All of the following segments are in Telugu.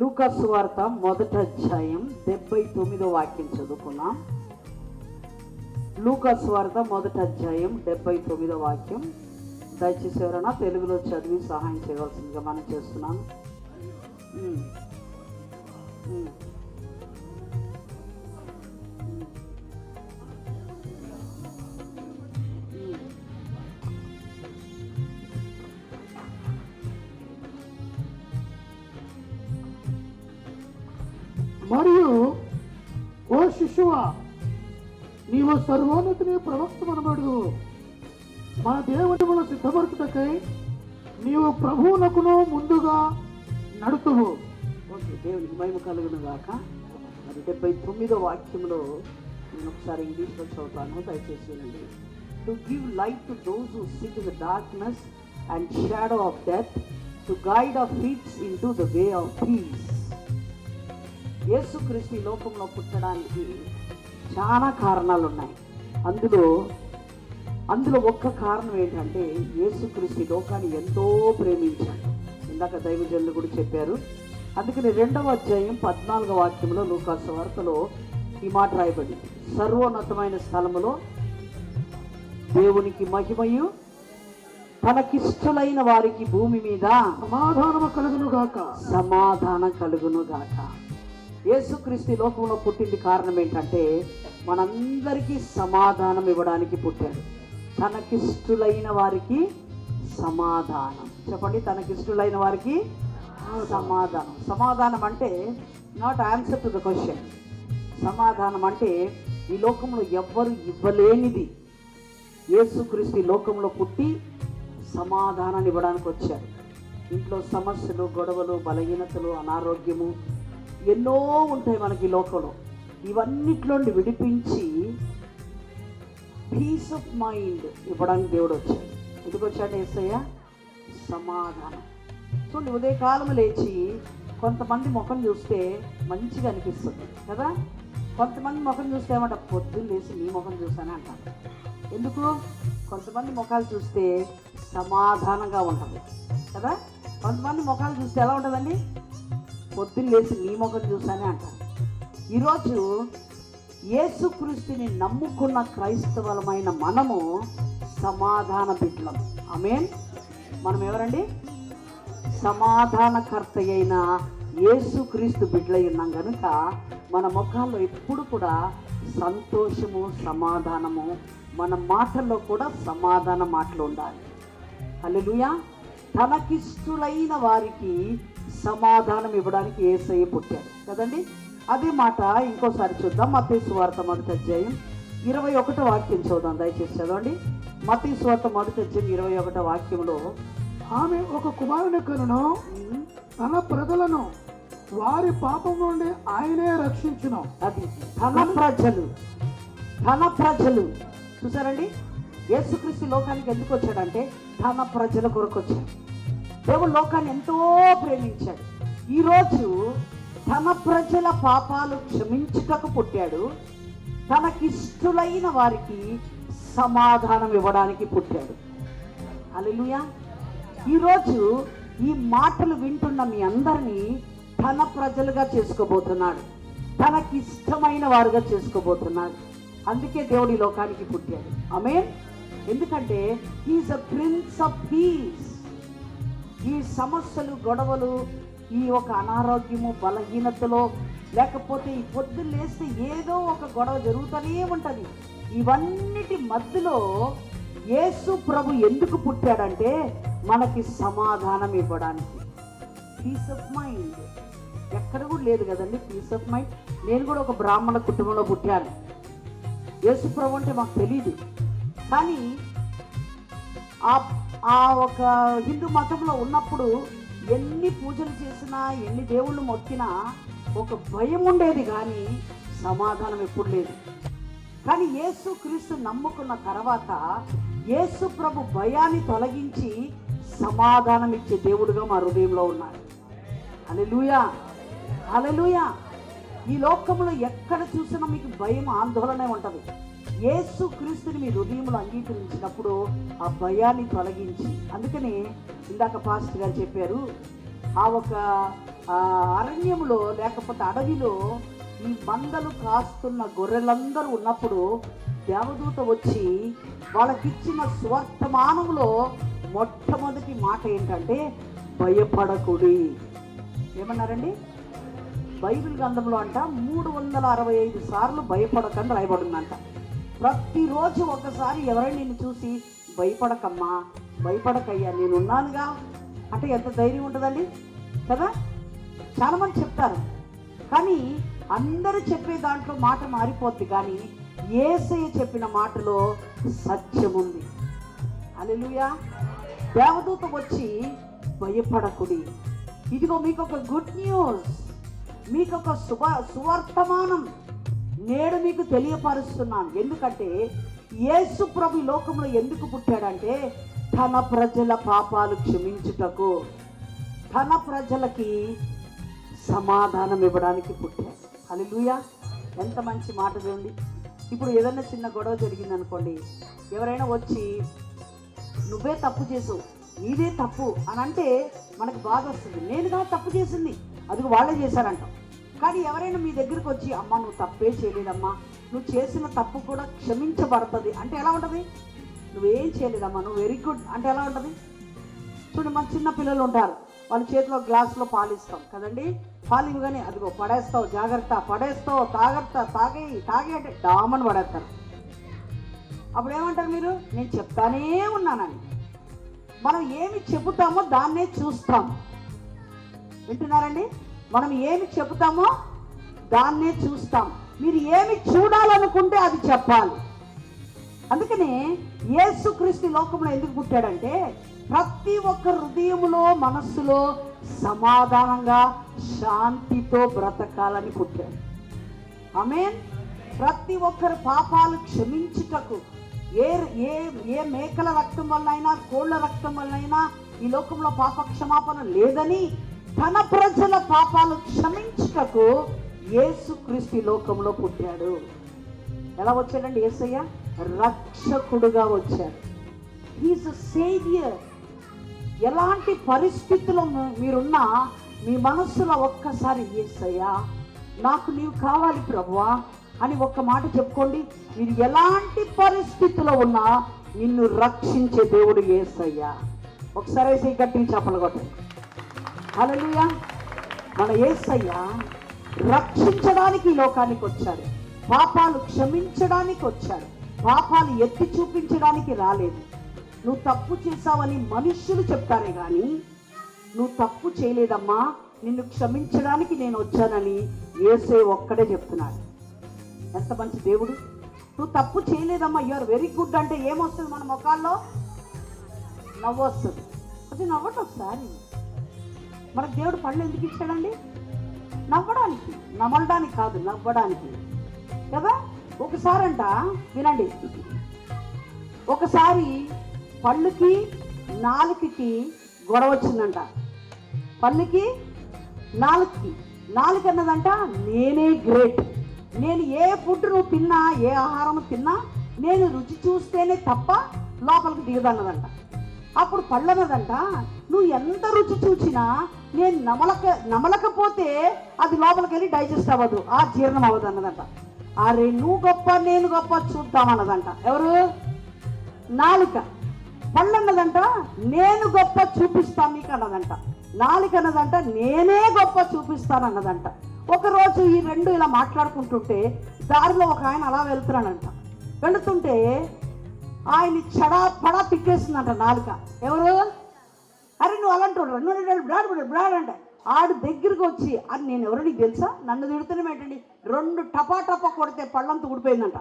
లూకాసు వార్త మొదట అధ్యాయం డెబ్బై తొమ్మిదో వాక్యం చదువుకున్నాం. లూకాసు వార్త మొదట అధ్యాయం డెబ్బై తొమ్మిదో వాక్యం. దయచేసి ఎవరైనా తెలుగులో చదివి సహాయం చేయవలసిందిగా మనం చేస్తున్నాం. ఓ నీవు సర్వోన్నతిని ప్రవక్త మనబడు మన దేవుని మన సిద్ధపరచుటకై నీవు ప్రభువునకును ముందుగా నడుతువు. ఓకే దేవునికి మహిమ కలుగును గాక. మరి డెబ్బై తొమ్మిదో వాక్యంలో నేను ఒకసారి ఇంగ్లీష్లో చదువుతాను దయచేసి to give light to those who sit in the darkness and shadow of death to guide of feets in to the way of peace యేసుక్రీస్తు ఈ లోకంలో పుట్టడానికి చాలా కారణాలు ఉన్నాయి అందులో అందులో ఒక్క కారణం ఏంటంటే యేసుక్రీస్తు లోకాన్ని ఎంతో ప్రేమించాడు. ఇందాక దైవజనులు కూడా చెప్పారు. అందుకని రెండవ అధ్యాయం పద్నాలుగవ వాక్యంలో లూకాసు వార్తలో ఈ మాట రాయబడి సర్వోన్నతమైన స్థలములో దేవునికి మహిమయు తనకిష్టులైన వారికి భూమి మీద సమాధానము కలుగును గాక సమాధానం కలుగును గాక యేసుక్రీస్తు లోకంలో పుట్టింది కారణం ఏంటంటే మనందరికీ సమాధానం ఇవ్వడానికి పుట్టాడు. తనకిష్టులైన వారికి సమాధానం. చెప్పండి తనకిష్టులైన వారికి సమాధానం. సమాధానం అంటే not answer to the question సమాధానం అంటే ఈ లోకంలో ఎవ్వరు ఇవ్వలేనిది. యేసుక్రీస్తు లోకంలో పుట్టి సమాధానాన్ని ఇవ్వడానికి వచ్చారు ఇంట్లో సమస్యలు గొడవలు బలహీనతలు అనారోగ్యము ఎన్నో ఉంటాయి మనకి లోకంలో. ఇవన్నిట్లోండి విడిపించి పీస్ ఆఫ్ మైండ్ ఇవ్వడానికి దేవుడు వచ్చాడు. ఎందుకు వచ్చాడు ఏసయ్య? సమాధానం. చూడండి ఉదయకాలం లేచి కొంతమంది ముఖం చూస్తే మంచిగా అనిపిస్తుంది కదా? కొంతమంది ముఖం చూస్తే ఏమంట పొద్దున్న లేచి నీ ముఖం చూసానే అంటారు. ఎందుకు? కొంతమంది ముఖాలు చూస్తే సమాధానంగా ఉంటుంది కదా? కొంతమంది ముఖాలు చూస్తే ఎలా ఉంటుందండి? పొద్దున్న లేచి నీ ముఖం చూసానే అంటారు ఈరోజు యేసుక్రీస్తుని నమ్ముకున్న క్రైస్తవులమైన మనము సమాధాన బిడ్డలం. ఆమేన్. మనం ఎవరండి? సమాధానకర్త అయిన యేసుక్రీస్తు బిడ్డలై ఉన్నాం కనుక మన ముఖాల్లో ఎప్పుడు కూడా సంతోషము సమాధానము మన మాటల్లో కూడా సమాధాన మాటలు ఉండాలి. అల్లెలుయా తనకిష్టులైన వారికి సమాధానం ఇవ్వడానికి ఏసయ్య పుట్టాడు. కదండి? అదే మాట ఇంకోసారి చూద్దాం. మతీసు వార్త మొదటి అధ్యాయం ఇరవై ఒకటో వాక్యం చూద్దాం దయచేసి చదవండి. మతీసు వార్త మొదటి అధ్యాయం ఇరవై ఒకటో వాక్యంలో ఆమె ఒక కుమారుని కనును తన ప్రజలను వారి పాపం నుండి ఆయనే రక్షించును. అది తన ప్రజలు. తన ప్రజలు. చూసారండి? యేసుక్రీస్తు లోకానికి ఎందుకు వచ్చాడంటే తన ప్రజల కొరకు వచ్చాడు. దేవుడు లోకాన్ని ఎంతో ప్రేమించాడు. ఈరోజు తన ప్రజల పాపాలు క్షమించుటకు పుట్టాడు. తనకిష్టులైన వారికి సమాధానం ఇవ్వడానికి పుట్టాడు. అలెలుయా ఈరోజు ఈ మాటలు వింటున్న మీ అందరినీ తన ప్రజలుగా చేసుకోబోతున్నాడు. తనకిష్టమైన వారుగా చేసుకోబోతున్నాడు. అందుకే దేవుడి లోకానికి పుట్టాడు. ఆమె ఎందుకంటే he's a prince of peace. ఈ సమస్యలు గొడవలు ఈ ఒక అనారోగ్యము బలహీనతలో లేకపోతే ఈ పొద్దు లేస్తే ఏదో ఒక గొడవ జరుగుతూనే ఉంటుంది. ఇవన్నిటి మధ్యలో యేసు ప్రభు ఎందుకు పుట్టాడంటే మనకి సమాధానం ఇవ్వడానికి. పీస్ ఆఫ్ మైండ్ ఎక్కడ కూడా లేదు కదండి పీస్ ఆఫ్ మైండ్ నేను కూడా ఒక బ్రాహ్మణ కుటుంబంలో పుట్టాను. యేసు ప్రభు అంటే మాకు తెలియదు కానీ ఆ ఆ ఒక హిందూ మతంలో ఉన్నప్పుడు ఎన్ని పూజలు చేసినా ఎన్ని దేవుళ్ళు మొక్కినా ఒక భయం ఉండేది కానీ సమాధానం ఎప్పుడు లేదు. కానీ యేసు క్రీస్తు నమ్ముకున్న తర్వాత యేసు ప్రభు భయాన్ని తొలగించి సమాధానం ఇచ్చే దేవుడుగా మా హృదయంలో ఉన్నాడు అలెలుయా అలెలుయా ఈ లోకంలో ఎక్కడ చూసినా మీకు భయం ఆందోళనే ఉంటుంది. యేసు క్రీస్తుని మీ హృదయంలో అంగీకరించినప్పుడు ఆ భయాన్ని తొలగించి. అందుకని ఇందాక పాస్టర్ గారు చెప్పారు ఆ ఒక అరణ్యంలో లేకపోతే అడవిలో ఈ మందలు కాస్తున్న గొర్రెలందరూ ఉన్నప్పుడు దేవదూత వచ్చి వాళ్ళకిచ్చిన స్వర్తమానంలో మొట్టమొదటి మాట ఏంటంటే భయపడకుడి. ఏమన్నారండి? బైబిల్ గ్రంథంలో అంట మూడు వందల అరవై ఐదు సార్లు భయపడకని రాయబడిందంట. ప్రతిరోజు ఒకసారి ఎవరైనా నిన్ను చూసి భయపడకమ్మా భయపడకయ్యా నేను ఉన్నానుగా అంటే ఎంత ధైర్యం ఉంటుందండి? కదా? చాలామంది చెప్తారు. కానీ అందరూ చెప్పే దాంట్లో మాట మారిపోద్ది కానీ ఏసయ్య చెప్పిన మాటలో సత్యం ఉంది అలెలుయా దేవదూత వచ్చి భయపడకుడి. ఇదిగో మీకు ఒక గుడ్ న్యూస్. మీకు ఒక శుభ సువర్తమానం. నేడు మీకు తెలియపరుస్తున్నాను. ఎందుకంటే యేసు ప్రభు లోకంలో ఎందుకు పుట్టాడంటే తన ప్రజల పాపాలు క్షమించుటకు తన ప్రజలకి సమాధానం ఇవ్వడానికి పుట్టాడు. హల్లెలూయా. ఎంత మంచి మాట చూడండి. ఇప్పుడు ఏదైనా చిన్న గొడవ జరిగింది అనుకోండి ఎవరైనా వచ్చి నువ్వే తప్పు చేసావు నీదే తప్పు అని అంటే మనకు బాధ వస్తుంది. కాదు తప్పు చేసింది అది వాళ్ళే చేశారంటాం. కానీ ఎవరైనా మీ దగ్గరికి వచ్చి అమ్మ నువ్వు తప్పే చేయలేదమ్మా. నువ్వు చేసిన తప్పు కూడా క్షమించబడుతుంది. అంటే ఎలా ఉంటుంది? నువ్వేం చేయలేదమ్మా. నువ్వు వెరీ గుడ్ అంటే ఎలా ఉంటుంది? చూడండి మన చిన్న పిల్లలు ఉంటారు. వాళ్ళ చేతిలో గ్లాసులో పాలిస్తాం కదండి? పాలు ఇవ్వగానే అదిగో పడేస్తావు జాగ్రత్త పడేస్తావు తాగత్త తాగే తాగే అంటే డామని పడేస్తారు. అప్పుడు ఏమంటారు మీరు? నేను చెప్తానే ఉన్నానని. మనం ఏమి చెబుతామో దాన్నే చూస్తాం. వింటున్నారండి? మనం ఏమి చెబుతామో దాన్నే చూస్తాం. మీరు ఏమి చూడాలనుకుంటే అది చెప్పాలి. అందుకనే యేసుక్రీస్తు లోకంలో ఎందుకు పుట్టాడంటే ప్రతి ఒక్క హృదయంలో మనస్సులో సమాధానంగా శాంతితో బ్రతకాలని పుట్టాడు. ఆమేన్. ప్రతి ఒక్కరి పాపాలు క్షమించుటకు ఏ ఏ ఏ మేకల రక్తం వల్లైనా కోళ్ళ రక్తం వల్లైనా ఈ లోకంలో పాప క్షమాపణ లేదని తన ప్రజల పాపాలు క్షమించుటకు యేసుక్రీస్తు ఈ లోకంలో పుట్టాడు. ఎలా వచ్చాడండి ఏసయ్య? రక్షకుడుగా వచ్చాడు. హీస్ సేవియర్ ఎలాంటి పరిస్థితుల్లో మీరున్నా మీ మనస్సులో ఒక్కసారి ఏసయ్యా నాకు నీవు కావాలి ప్రభువా అని ఒక్క మాట చెప్పుకోండి. మీరు ఎలాంటి పరిస్థితిలో ఉన్నా నిన్ను రక్షించే దేవుడు ఏసయ్యా. ఒకసారి గట్టిని గట్టిగా చెప్పలు కొట్టండి. అలలుయ మన యేసయ్య రక్షించడానికి లోకానికి వచ్చాడు. పాపాలు క్షమించడానికి వచ్చాడు. పాపాలు ఎత్తి చూపించడానికి రాలేదు. నువ్వు తప్పు చేశావని మనుష్యులు చెప్తారే కానీ నువ్వు తప్పు చేయలేదమ్మా నిన్ను క్షమించడానికి నేను వచ్చానని ఏసే ఒక్కడే చెప్తున్నాడు. ఎంత మంచి దేవుడు. నువ్వు తప్పు చేయలేదమ్మా యూఆర్ వెరీ గుడ్ అంటే ఏమొస్తుంది మన ముఖాల్లో? నవ్వు వస్తుంది అది నవ్వటం ఒకసారి. మనకు దేవుడు పళ్ళు ఎందుకు ఇచ్చాడండి? నవ్వడానికి నమలడానికి కాదు నవ్వడానికి. కదా? ఒకసారి అంట వినండి. ఒకసారి పళ్ళుకి నాలుకకి గొడవ వచ్చిందంట. పళ్ళుకి నాలుగుకి. నాలుగు అన్నదంట నేనే గ్రేట్ నేను ఏ ఫుడ్ నువ్వు తిన్నా ఏ ఆహారం తిన్నా నేను రుచి చూస్తేనే తప్ప లోపలికి దిగదన్నదంట. అప్పుడు పళ్ళన్నదంట నువ్వు ఎంత రుచి చూచినా నేను నమలక నమలకపోతే అది లోపలికి వెళ్ళి డైజెస్ట్ అవ్వదు ఆ జీర్ణం అవ్వదు అన్నదంట. అరే నువ్వు గొప్ప నేను గొప్ప చూద్దామన్నదంట ఎవరు? నాలుక. పళ్ళన్నదంట నేను గొప్ప చూపిస్తాను నీకు అన్నదంట. నాలుక అన్నదంట నేనే గొప్ప చూపిస్తాను అన్నదంట. ఒకరోజు ఈ రెండు ఇలా మాట్లాడుకుంటుంటే దారిలో ఒక ఆయన అలా వెళ్తున్నాడంట. వెళుతుంటే ఆయన చడా పడా తిట్టేసిందంట నాలుక. ఎవరు? అరే నువ్వు బ్రాడ్ బ్రాడ్ అంటే ఆడు దగ్గరికి వచ్చి అది నేను ఎవరు నీకు తెలుసా? నన్ను తిడుతున్నాం ఏంటండి? రెండు టపా టపా కొడితే పళ్ళంతా ఊడిపోయిందంట.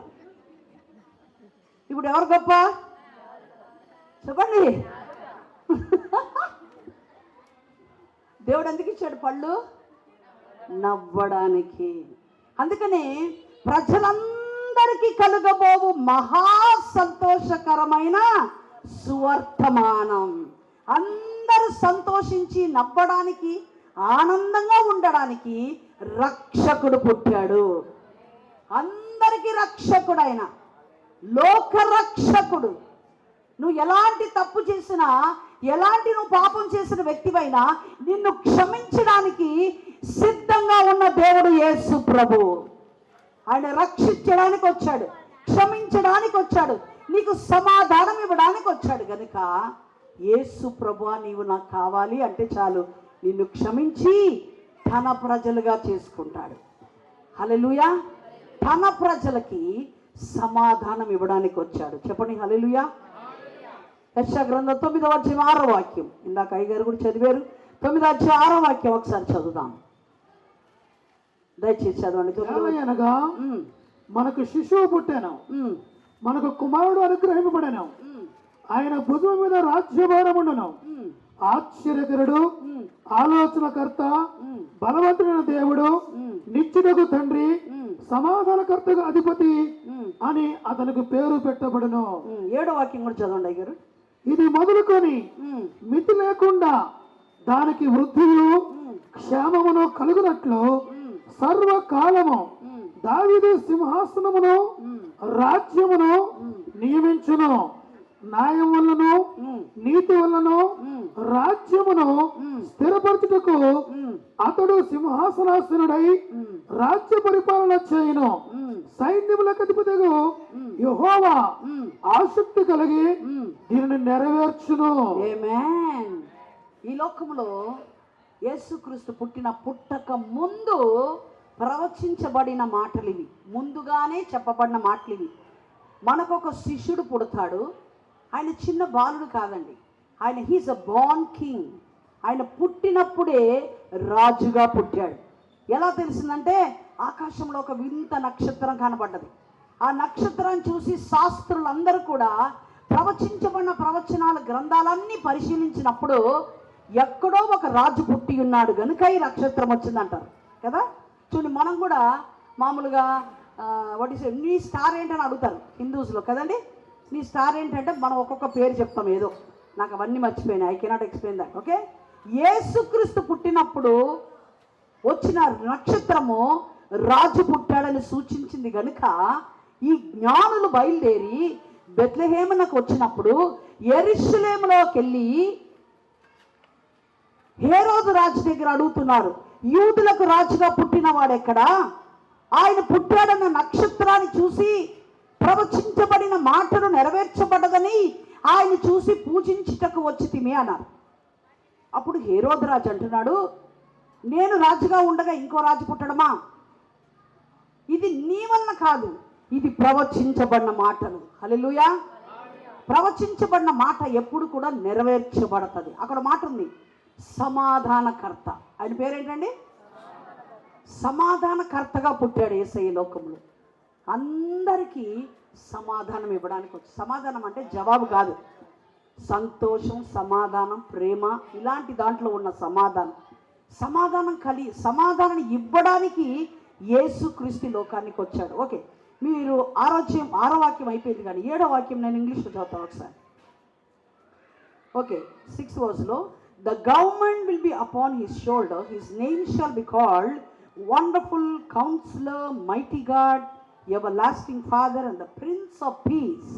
ఇప్పుడు ఎవరు గొప్ప? చెప్పండి. దేవుడు ఎందుకు ఇచ్చాడు పళ్ళు? నవ్వడానికి. అందుకనే ప్రజలందరికీ కలుగబోవు మహా సంతోషకరమైన సువర్తమానం. అందరూ సంతోషించి నవ్వడానికి ఆనందంగా ఉండడానికి రక్షకుడు పుట్టాడు. అందరికీ రక్షకుడు ఆయన లోక రక్షకుడు. నువ్వు ఎలాంటి తప్పు చేసినా ఎలాంటి నువ్వు పాపం చేసిన వ్యక్తివైనా నిన్ను క్షమించడానికి సిద్ధంగా ఉన్న దేవుడు యేసు ప్రభు. ఆయన రక్షించడానికి వచ్చాడు క్షమించడానికి వచ్చాడు నీకు సమాధానం ఇవ్వడానికి వచ్చాడు కనుక యేసు ప్రభు నీవు నాకు కావాలి అంటే చాలు. నిన్ను క్షమించి తన ప్రజలుగా చేసుకుంటాడు. హలెలుయా తన ప్రజలకి సమాధానం ఇవ్వడానికి వచ్చాడు. చెప్పండి హలెలుయా యశా గ్రంథం తొమ్మిదవ అధ్యాయం ఆరో వాక్యం. ఇందాక అయ్యగారు కూడా చదివారు. తొమ్మిదో అధ్యాయం ఆరో వాక్యం ఒకసారి చదువుదాం. దయచేసి చదవండి తొమ్మిదవ ఉమ్, మనకు శిశువు పుట్టాను. మనకు కుమారుడు అనుగ్రహింపబడను. ఆయన భుజం మీద రాజ్యభారముండును ఉమ్, ఆశ్చర్యకరుడు ఆలోచనకర్త బలవంతుడైన దేవుడు నిత్యుడకు తండ్రి ఉమ్, సమాధానకర్తకు అధిపతి అని అతనికి పేరు పెట్టబడును. ఏడో వాక్యం కూడా చదవండి అయ్యారు ఇది మొదలుకొని మితి లేకుండా దానికి వృద్ధియు క్షేమమును కలుగునట్లు సర్వకాలము దావిదు సింహాసనమును రాజ్యమును నియమించును. న్యాయం వల్లను నీతి వల్లను రాజ్యమును స్థిరపరచుటకు అతడు సింహాసనాసనుడై రాజ్య పరిపాలన చేయును. సైన్యములకు అధిపతిగా యెహోవా ఆసక్తి కలిగి దీనిని నెరవేర్చును. ఈ లోకంలో యేసుక్రీస్తు పుట్టిన పుట్టక ముందు ప్రవచించబడిన మాటలు ఇవి ముందుగానే చెప్పబడిన మాటలు ఇవి మనకొక శిష్యుడు పుడతాడు. ఆయన చిన్న బాలుడు కాదండి. ఆయన హీస్ అ బాన్ కింగ్ ఆయన పుట్టినప్పుడే రాజుగా పుట్టాడు. ఎలా తెలిసిందంటే ఆకాశంలో ఒక వింత నక్షత్రం కనబడ్డది ఆ నక్షత్రాన్ని చూసి శాస్త్రులందరూ కూడా ప్రవచించబడిన ప్రవచనాల గ్రంథాలన్నీ పరిశీలించినప్పుడు ఎక్కడో ఒక రాజు పుట్టి ఉన్నాడు కనుక ఈ నక్షత్రం వచ్చిందంటారు. కదా? చూడండి మనం కూడా మామూలుగా వాట్ ఈస్ నీ స్టార్ ఏంటని అడుగుతారు హిందూస్లో. కదండి? మీ స్టార్ ఏంటంటే మనం ఒక్కొక్క పేరు చెప్తాం ఏదో. నాకు అవన్నీ మర్చిపోయినాయి. I cannot explain that okay ఏసుక్రీస్తు పుట్టినప్పుడు వచ్చిన నక్షత్రము రాజు పుట్టాడని సూచించింది గనుక ఈ జ్ఞానులు బయలుదేరి బెత్లహేమునకు వచ్చినప్పుడు ఎరిశ్లేములోకి వెళ్ళి హేరోజు రాజు దగ్గర అడుగుతున్నారు యూదులకు రాజుగా పుట్టిన ఎక్కడ ఆయన పుట్టాడన్న నక్షత్రాన్ని చూసి ప్రవచించబడిన మాటలు నెరవేర్చబడదని ఆయన చూసి పూజించుటకు వచ్చి తిమే అన్నారు. అప్పుడు హేరోదరాజు అంటున్నాడు నేను రాజుగా ఉండగా ఇంకో రాజు పుట్టడమా? ఇది నీ వలన కాదు ఇది ప్రవచించబడిన మాటలు. హలెలుయా ప్రవచించబడిన మాట ఎప్పుడు కూడా నెరవేర్చబడుతుంది. అక్కడ మాట ఉంది సమాధానకర్త. ఆయన పేరేంటండి? సమాధానకర్తగా పుట్టాడు ఏసై లోకంలో. అందరికీ సమాధానం ఇవ్వడానికి వచ్చి సమాధానం అంటే జవాబు కాదు. సంతోషం సమాధానం ప్రేమ ఇలాంటి దాంట్లో ఉన్న సమాధానం. సమాధానం కలి సమాధానం ఇవ్వడానికి యేసుక్రీస్తు లోకానికి వచ్చాడు. ఓకే మీరు ఆరోగ్యం ఆరో వాక్యం అయిపోయింది కానీ ఏడో వాక్యం నేను ఇంగ్లీష్లో చదువుతాను ఒకసారి. Okay six వర్స్లో the government will be upon his shoulder his name shall be called wonderful counsellor mighty God everlasting father and the prince of peace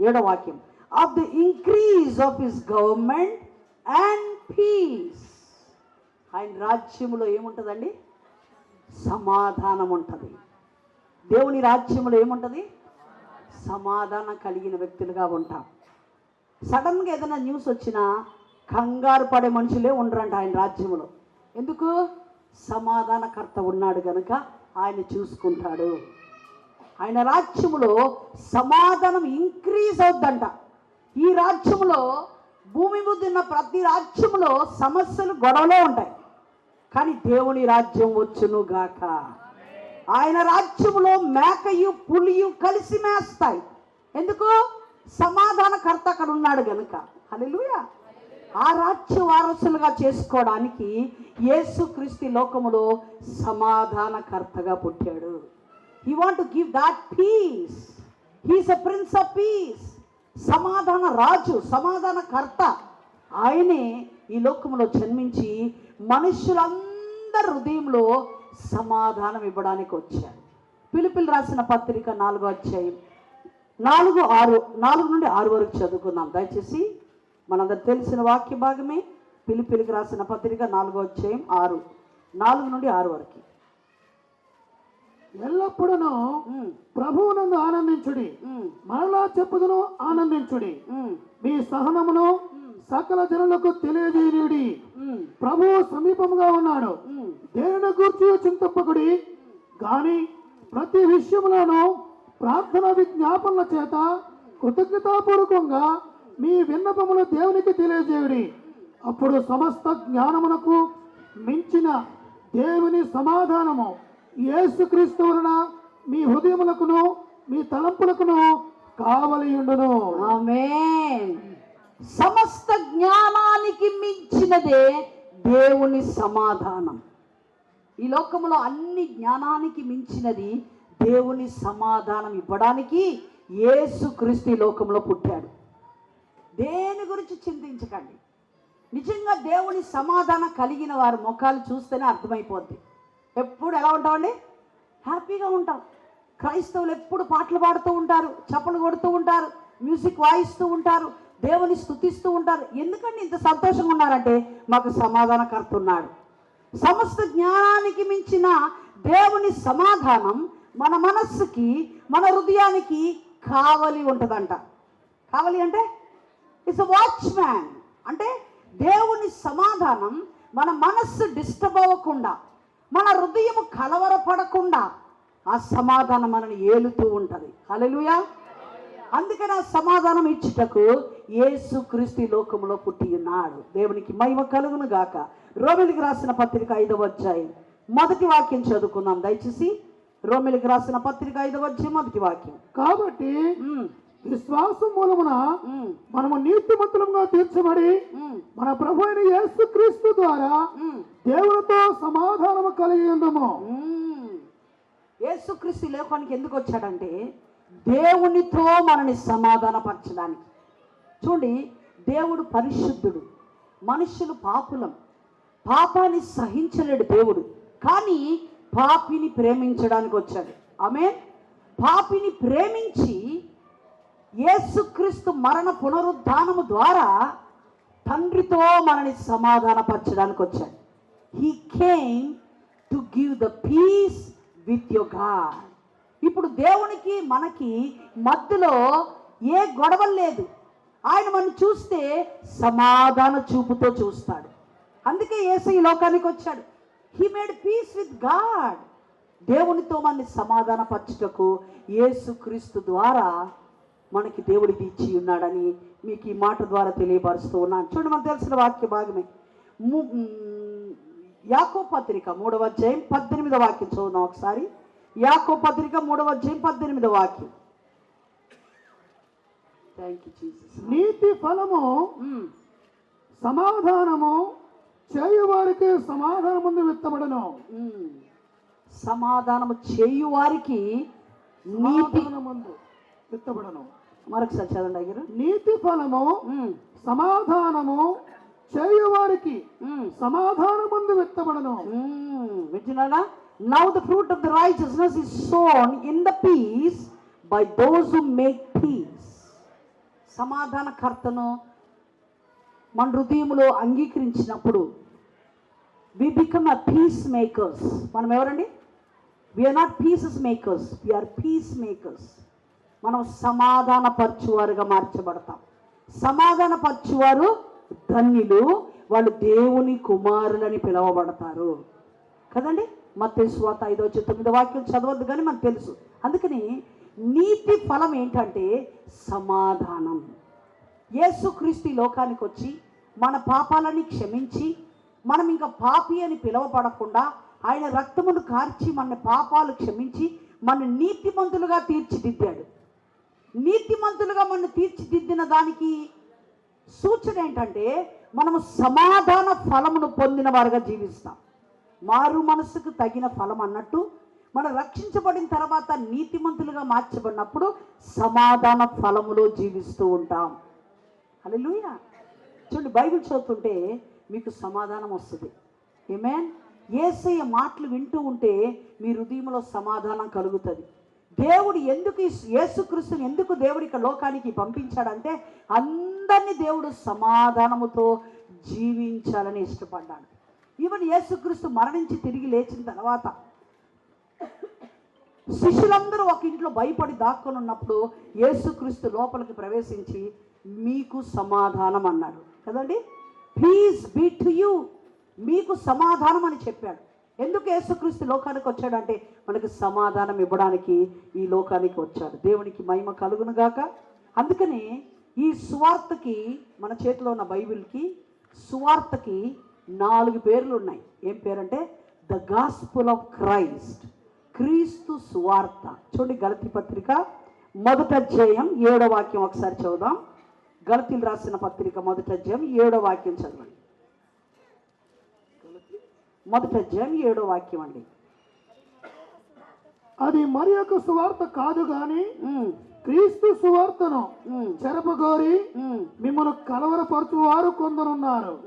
ఏడో వాక్యం. Of the increase of his government and peace ఆయన రాజ్యములో ఏముంటుందండి? సమాధానం ఉంటుంది దేవుని రాజ్యంలో ఏముంటుంది? సమాధానం కలిగిన వ్యక్తులుగా ఉంటాం. సడన్గా ఏదైనా న్యూస్ వచ్చినా కంగారు పడే మనుషులే ఉండరంట ఆయన రాజ్యంలో ఎందుకు? సమాధానకర్త ఉన్నాడు కనుక ఆయన చూసుకుంటాడు. ఆయన రాజ్యములో సమాధానం ఇంక్రీజ్ అవుద్దంట. ఈ రాజ్యములో భూమి ముద్దున్న ఉన్న ప్రతి రాజ్యములో సమస్యలు గొడవలో ఉంటాయి. కానీ దేవుని రాజ్యం వచ్చును గాక. ఆయన రాజ్యములో మేకయు పులియు కలిసి మేస్తాయి. ఎందుకు? సమాధానకర్త అక్కడ ఉన్నాడు గనుక. హల్లెలూయా. ఆ రాజ్య వారసులుగా చేసుకోవడానికి యేసుక్రీస్తు లోకములో సమాధానకర్తగా పుట్టాడు. He want give that peace he's a prince of peace సమాధాన రాజు సమాధానకర్త ఆయనే ఈ లోకంలో జన్మించి మనుషులందరి హృదయంలో సమాధానం ఇవ్వడానికి వచ్చాడు. పిలుపులు రాసిన పత్రిక నాలుగో అధ్యాయం నాలుగు ఆరు నాలుగు నుండి ఆరు వరకు చదువుకుందాం. దయచేసి మనందరు తెలిసిన వాక్య భాగమే. పిలిపిలికి రాసిన పత్రిక నాలుగో అధ్యాయం ఆరు నాలుగు నుండి ఆరు వరకు. ఎల్లప్పుడూ ప్రభువునందు ఆనందించుడి. మరలా చెప్పుదును ఆనందించుడి. మీ సహనమును సకల జనులకు తెలియజేయుడి. ప్రభువు సమీపముగా ఉన్నాడు. దేనిని గురించి చింతప్పకుడి గాని ప్రతి విషయంలోనూ ప్రార్థన విజ్ఞాపనల చేత కృతజ్ఞతాపూర్వకంగా మీ విన్నపములు దేవునికి తెలియజేయుడి. అప్పుడు సమస్త జ్ఞానమునకు మించిన దేవుని సమాధానము. యేసుక్రీస్తు వలన మీ హృదయములకును మీ తలంపులకును కావలియుండును. సమస్త జ్ఞానానికి మించినదే దేవుని సమాధానం. ఈ లోకంలో అన్ని జ్ఞానానికి మించినది దేవుని సమాధానం ఇవ్వడానికి యేసు క్రీస్తు లోకంలో పుట్టాడు. దేని గురించి చింతించకండి. నిజంగా దేవుని సమాధానం కలిగిన వారి ముఖాలు చూస్తేనే అర్థమైపోద్ది. ఎప్పుడు ఎలా ఉంటామండి హ్యాపీగా ఉంటాం క్రైస్తవులు ఎప్పుడు పాటలు పాడుతూ ఉంటారు చప్పలు కొడుతూ ఉంటారు మ్యూజిక్ వాయిస్తూ ఉంటారు దేవుని స్తుతిస్తూ ఉంటారు. ఎందుకంటే ఇంత సంతోషంగా ఉన్నారంటే? మాకు సమాధానకర్త ఉన్నాడు సమస్త జ్ఞానానికి మించిన దేవుని సమాధానం మన మనస్సుకి మన హృదయానికి కావలి ఉంటుందంట. కావలి అంటే? ఇట్స్ వాచ్మ్యాన్ అంటే దేవుని సమాధానం మన మనస్సు డిస్టర్బ్ అవ్వకుండా మన హృదయం కలవరపడకుండా ఆ సమాధానం మనని ఏలుతూ ఉంటుంది. హల్లెలూయా. అందుకని ఆ సమాధానం ఇచ్చుటకు యేసు క్రీస్తు లోకంలో పుట్టి ఉన్నాడు. దేవునికి మహిమ కలుగును గాక. రోమిలికి రాసిన పత్రిక ఐదవ అధ్యాయం. మొదటి వాక్యం చదువుకుందాం. దయచేసి రోమిలికి రాసిన పత్రిక ఐదవ అధ్యాయం మొదటి వాక్యం. కాబట్టి విశ్వాసం మూలమున మనము నీతిమంతులంగా తీర్చబడి మన ప్రభు అయిన యేసుక్రీస్తు ద్వారా ఉమ్. దేవునితో సమాధానము కలిగి ఉందము. యేసుక్రీస్తు లోకానికి ఎందుకు వచ్చాడంటే దేవునితో మనని సమాధానపరచడానికి. చూడండి దేవుడు పరిశుద్ధుడు మనుషులు పాపులం. పాపాన్ని సహించలేడు దేవుడు కానీ పాపిని ప్రేమించడానికి వచ్చాడు. ఆమె పాపిని ప్రేమించి యేసుక్రీస్తు మరణ పునరుద్ధానము ద్వారా తండ్రితో మనని సమాధానపరచడానికి వచ్చాడు he came to give the peace with your God ఇప్పుడు దేవునికి మనకి మధ్యలో ఏ గొడవ లేదు. ఆయన మనం చూస్తే సమాధాన చూపుతో చూస్తాడు. అందుకే ఏసు ఈ లోకానికి వచ్చాడు. He made peace with God దేవునితో మనని సమాధానపరచుటకు యేసుక్రీస్తు ద్వారా మనకి దేవుడికి ఇచ్చి ఉన్నాడని మీకు ఈ మాట ద్వారా తెలియపరుస్తూ ఉన్నాను. చూడండి మనకు తెలిసిన వాక్య భాగమే. యాకో పత్రిక మూడవ అధ్యాయం పద్దెనిమిదవ వాక్యం చూద్దాం ఒకసారి. యాకో పత్రిక మూడవ అధ్యాయం పద్దెనిమిదవ వాక్యం. థ్యాంక్ యూ జీసస్ నీతి ఫలము సమాధానము చేయువారికి సమాధానం ముందు విత్తబడను సమాధానము చేయు వారికి నీతి ముందు విత్తబడను మరొకసారి చదవండి అయ్యారు నీతి ఫలము సమాధానము చేయువారికి సమాధానం ముందు విత్తబడను వింటున్నారా? Now the fruit of the righteousness is sown in the peace by those who make peace సమాధానకర్తను మన హృదయంలో అంగీకరించినప్పుడు we become a peace makers మనం ఎవరండి we are not pieces makers we are peace makers మనం సమాధానపరచువారుగా మార్చబడతాం. సమాధానపరచువారు ధన్యులు వాళ్ళు దేవుని కుమారులని పిలవబడతారు. కదండి? మత స్వాత ఐదో వచ్చి తొమ్మిదో వాక్యం చదవద్దు కానీ మనకు తెలుసు. అందుకని నీతి ఫలం ఏంటంటే సమాధానం. యేసుక్రీస్తు లోకానికి వచ్చి మన పాపాలని క్షమించి మనం ఇంకా పాపి అని పిలువపడకుండా ఆయన రక్తమును కార్చి మన పాపాలు క్షమించి మన నీతిమంతులుగా తీర్చిదిద్దాడు. నీతిమంతులుగా మనం తీర్చిదిద్దిన దానికి సూచన ఏంటంటే మనము సమాధాన ఫలమును పొందిన వారుగా జీవిస్తాం. మారు మనసుకు తగిన ఫలం అన్నట్టు మనం రక్షించబడిన తర్వాత నీతిమంతులుగా మార్చబడినప్పుడు సమాధాన ఫలములో జీవిస్తూ ఉంటాం. అలెలుయ చూడండి బైబిల్ చదువుతుంటే మీకు సమాధానం వస్తుంది. ఏమేన్ ఏసయ్య మాటలు వింటూ ఉంటే మీ హృదయంలో సమాధానం కలుగుతుంది. దేవుడు ఎందుకు యేసుక్రీస్తుని ఎందుకు దేవుడు ఇక లోకానికి పంపించాడంటే అందరినీ దేవుడు సమాధానముతో జీవించాలని ఇష్టపడ్డాడు. ఈవెన్ యేసుక్రీస్తు మరణించి తిరిగి లేచిన తర్వాత శిష్యులందరూ ఒక ఇంట్లో భయపడి దాక్కొని ఉన్నప్పుడు యేసుక్రీస్తు లోపలికి ప్రవేశించి మీకు సమాధానం అన్నాడు కదండి? ప్లీజ్ బీ టు యూ మీకు సమాధానం అని చెప్పాడు. ఎందుకు యేసుక్రీస్తు లోకానికి వచ్చాడంటే మనకు సమాధానం ఇవ్వడానికి ఈ లోకానికి వచ్చాడు. దేవునికి మహిమ కలుగును గాక. అందుకని ఈ స్వార్థకి మన చేతిలో ఉన్న బైబిల్కి స్వార్థకి నాలుగు పేర్లు ఉన్నాయి. ఏం పేరంటే? The gospel of Christ. క్రీస్తు స్వార్థ. చూడండి గలతి పత్రిక. మొదట అధ్యాయం ఏడో వాక్యం ఒకసారి చదువుదాం. గలతీలు రాసిన పత్రిక మొదటి అధ్యాయం ఏడో వాక్యం చదవండి. మొదటి అధ్యాయం ఏడో వాక్యం అండి. అది మరి యొక్క సువార్త కాదు గాని క్రీస్తు సువార్తను చెరపగోరి మిమ్మల్ని కలవరపరచువారు కొందరున్నారు.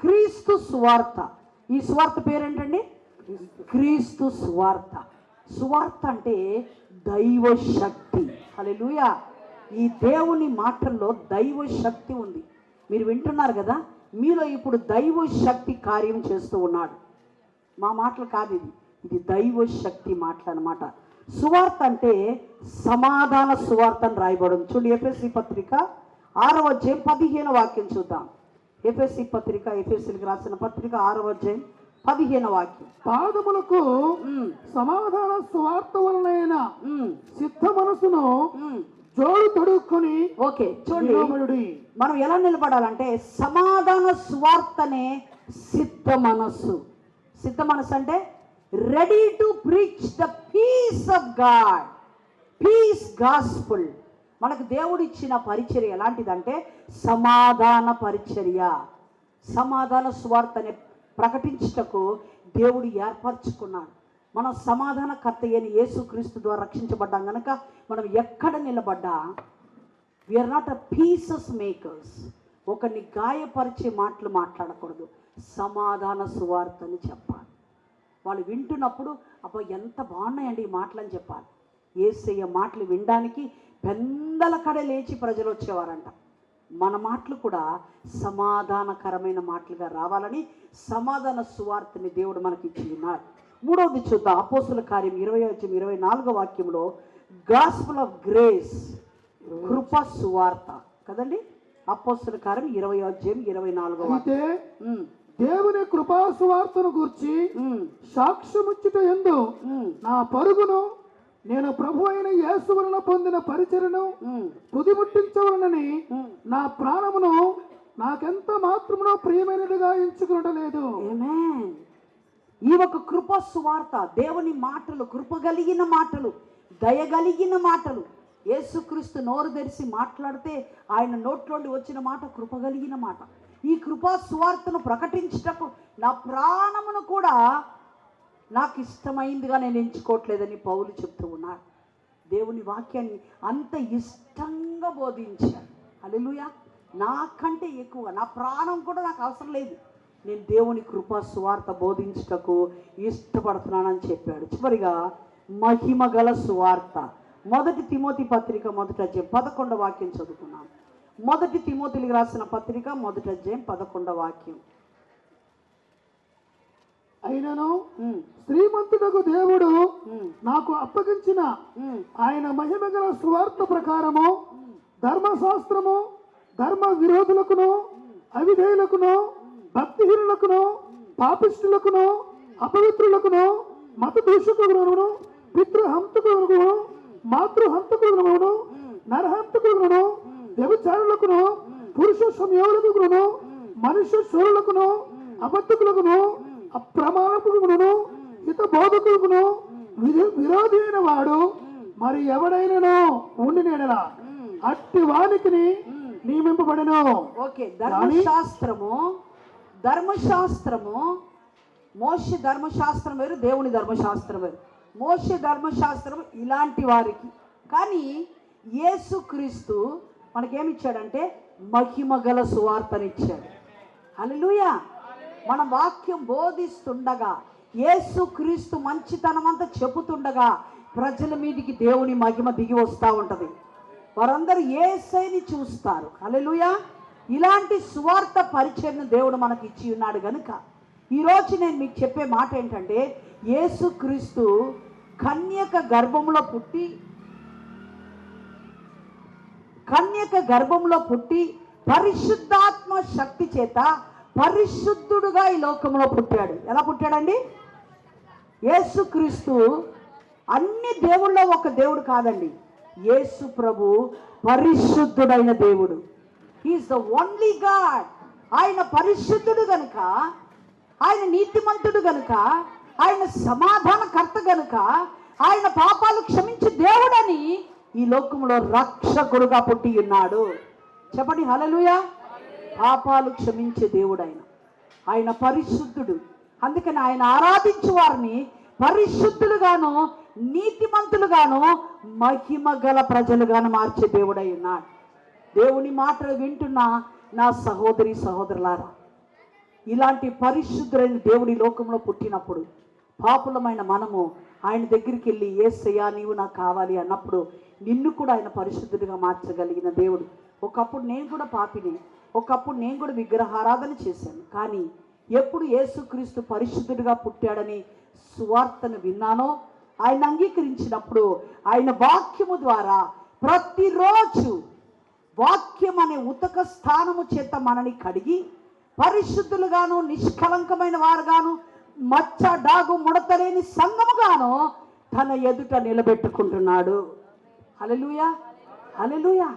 క్రీస్తు సువార్త. ఈ సువార్త పేరేంటండి? క్రీస్తు. సువార్త. సువార్త అంటే దైవ శక్తి హల్లెలూయా. ఈ దేవుని మాటల్లో దైవ శక్తి ఉంది. మీరు వింటున్నారు కదా? మీలో ఇప్పుడు దైవ శక్తి కార్యం చేస్తూ ఉన్నాడు. మా మాటలు కాదు ఇది. ఇది దైవ శక్తి మాటలు అనమాట సువార్త అంటే సమాధాన సువార్త అని రాయబడింది. చూడండి ఎఫ్ఎస్సి పత్రిక ఆరవ అధ్యాయం పదిహేను వాక్యం చూద్దాం. ఎఫ్ఎస్సి పత్రిక ఎఫ్ఎస్సికి రాసిన పత్రిక ఆరవ అధ్యాయం పదిహేను వాక్యం. పాదములకు సమాధాన సువార్త వలనైన ఉమ్, సిద్ధ మనసును. జోడు తొడుక్కొని ఓకే చూడండి. మనం ఎలా నిలబడాలంటే సమాధాన స్వార్థనే సిద్ధ మనస్సు. సిద్ధ మనస్సు అంటే ready to preach the peace of God peace gospel మనకు దేవుడు ఇచ్చిన పరిచర్య ఎలాంటిదంటే సమాధాన పరిచర్య. సమాధాన స్వార్థని ప్రకటించుటకు దేవుడు ఏర్పరచుకున్నాడు. మనం సమాధానకర్త అయిన యేసుక్రీస్తు ద్వారా రక్షించబడ్డాం కనుక మనం ఎక్కడ నిలబడ్డా we are not a pieces makers ఒకరిని గాయపరిచే మాటలు మాట్లాడకూడదు. సమాధాన సువార్తని చెప్పాలి. వాళ్ళు వింటున్నప్పుడు అబ్బా ఎంత బాగున్నాయండి ఈ మాటలు అని చెప్పాలి. ఏసయ్య మాటలు వినడానికి పెందల కడ లేచి ప్రజలు వచ్చేవారంట. మన మాటలు కూడా సమాధానకరమైన మాటలుగా రావాలని సమాధాన సువార్తని దేవుడు మనకి ఇచ్చి ఉన్నాడు. మూడవది చూద్దాం. అపోస్తుల కార్యం ఇరవై వచ్చి ఇరవై నాలుగో వాక్యంలో గాస్పుల్ ఆఫ్ గ్రేస్ కృప సువార్త. కదండి? అపోస్తుల కార్యం ఇరవై అధ్యాయం ఇరవై నాలుగో అయితే దేవుని కృపా సువార్తను గురించి సాక్ష్యముచ్చుట ఎందు నా పరుగును నేను ప్రభు అయిన యేసు వలన పొందిన పరిచయను ఉమ్, తుదిముట్టించవలనని ఉమ్. నా ప్రాణమును నాకెంత మాత్రమునో ప్రియమైనదిగా ఎంచుకునటలేదు. Amen. ఈ ఒక కృప సువార్త దేవుని మాటలు కృప కలిగిన మాటలు దయగలిగిన మాటలు. యేసుక్రీస్తు నోరు తెరిచి మాట్లాడితే ఆయన నోట్లోండి వచ్చిన మాట కృప కలిగిన మాట. ఈ కృపా సువార్తను ప్రకటించటకు నా ప్రాణమును కూడా నాకు ఇష్టమైందిగా నేను ఎంచుకోవట్లేదని పౌలు చెప్తూ ఉన్నారు. దేవుని వాక్యాన్ని అంత ఇష్టంగా బోధించాడు అలెలుయా నాకంటే ఎక్కువ నా ప్రాణం కూడా నాకు అవసరం లేదు. నేను దేవుని కృపా సువార్త బోధించుటకు ఇష్టపడుతున్నానని చెప్పాడు. చివరిగా మహిమ గల సువార్త. మొదటి తిమోతి పత్రిక మొదటి అధ్యాయం పదకొండ వాక్యం చదువుకున్నాం. మొదటి తిమోతికి రాసిన పత్రిక మొదటి అధ్యాయం పదకొండ వాక్యం. అయినను శ్రీమంతుడకు దేవుడు నాకు అప్పగించిన ఆయన మహిమ గల సువార్త ప్రకారము ధర్మశాస్త్రము ధర్మ విరోధులకును అవిధేయులకును భక్తిహీనులకును పాపిష్టులకును అపవిత్రులకును మత దూషకులను పితృహంతకులను మాతృహంతకులను నరహంతకులను వ్యభిచారులకును పురుష సంయోగులకును మనుష్య శూరులకును అబద్ధకులకును అప్రమాణకులను హిత బోధకులను విధి- విరోధి అయిన వాడు మరి ఎవడైనను ఉండి నేనలా? అట్టి వానికి నియమింపబడను. ఓకే. ధర్మశాస్త్రము ధర్మశాస్త్రము మోష ధర్మశాస్త్రం వేరు దేవుని ధర్మశాస్త్రం వేరు. మోష ధర్మశాస్త్రం ఇలాంటి వారికి. కానీ యేసుక్రీస్తు మనకేమిచ్చాడంటే మహిమ గల సువార్తనిచ్చాడు. హల్లెలూయా! మన వాక్యం బోధిస్తుండగా యేసుక్రీస్తు మంచితనం అంతా చెబుతుండగా ప్రజల మీదికి దేవుని మహిమ దిగి వస్తూ ఉంటుంది. వారందరూ ఏసైని చూస్తారు. హల్లెలూయా! ఇలాంటి సువార్త పరిచయం దేవుడు మనకి ఇచ్చి ఉన్నాడు గనుక ఈరోజు నేను మీకు చెప్పే మాట ఏంటంటే యేసుక్రీస్తు కన్యక గర్భంలో పుట్టి కన్యక గర్భంలో పుట్టి పరిశుద్ధాత్మ శక్తి చేత పరిశుద్ధుడుగా ఈ లోకంలో పుట్టాడు. ఎలా పుట్టాడండి? యేసుక్రీస్తు అన్ని దేవుళ్ళ ఒక దేవుడు కాదండి. యేసు ప్రభు పరిశుద్ధుడైన దేవుడు. ఈజ్ ద ఓన్లీ గాడ్ ఆయన పరిశుద్ధుడు గనుక ఆయన నీతిమంతుడు గనుక ఆయన సమాధానకర్త గనుక ఆయన పాపాలు క్షమించి దేవుడని ఈ లోకంలో రక్షకుడుగా పుట్టి ఉన్నాడు. చెప్పండి హలలుయా పాపాలు క్షమించే దేవుడు ఆయన ఆయన పరిశుద్ధుడు. అందుకని ఆయన ఆరాధించు వారిని పరిశుద్ధులుగాను నీతిమంతులుగాను మహిమ గల ప్రజలుగాను మార్చే దేవుడై ఉన్నాడు. దేవుని మాటలు వింటున్న నా సహోదరి సహోదరులారా ఇలాంటి పరిశుద్ధులైన దేవుడి లోకంలో పుట్టినప్పుడు పాపులమైన మనము ఆయన దగ్గరికి వెళ్ళి ఏసయ్యా నీవు నాకు కావాలి అన్నప్పుడు నిన్ను కూడా ఆయన పరిశుద్ధుడిగా మార్చగలిగిన దేవుడు. ఒకప్పుడు నేను కూడా పాపిని ఒకప్పుడు నేను కూడా విగ్రహారాధన చేశాను. కానీ ఎప్పుడు యేసుక్రీస్తు పరిశుద్ధుడిగా పుట్టాడని సువార్తను విన్నానో ఆయన అంగీకరించినప్పుడు ఆయన వాక్యము ద్వారా ప్రతిరోజు వాక్యం అనే ఉతక స్థానము చేత మనని కడిగి పరిశుద్ధులుగాను నిష్కలంకమైన వారుగాను మచ్చ డాగు ముడతలేని సంఘముగాను తన ఎదుట నిలబెట్టుకుంటున్నాడు. అలలుయా అలలుయా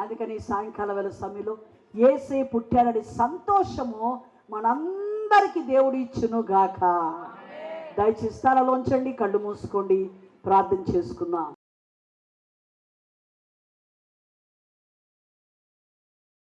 అందుకని సాయంకాల వేళ సమయంలో ఏసే పుట్టాడని సంతోషము మనందరికీ దేవుడు ఇచ్చును గాక. దయచేసి స్థలాలోంచండి కళ్ళు మూసుకోండి ప్రార్థన చేసుకుందాం.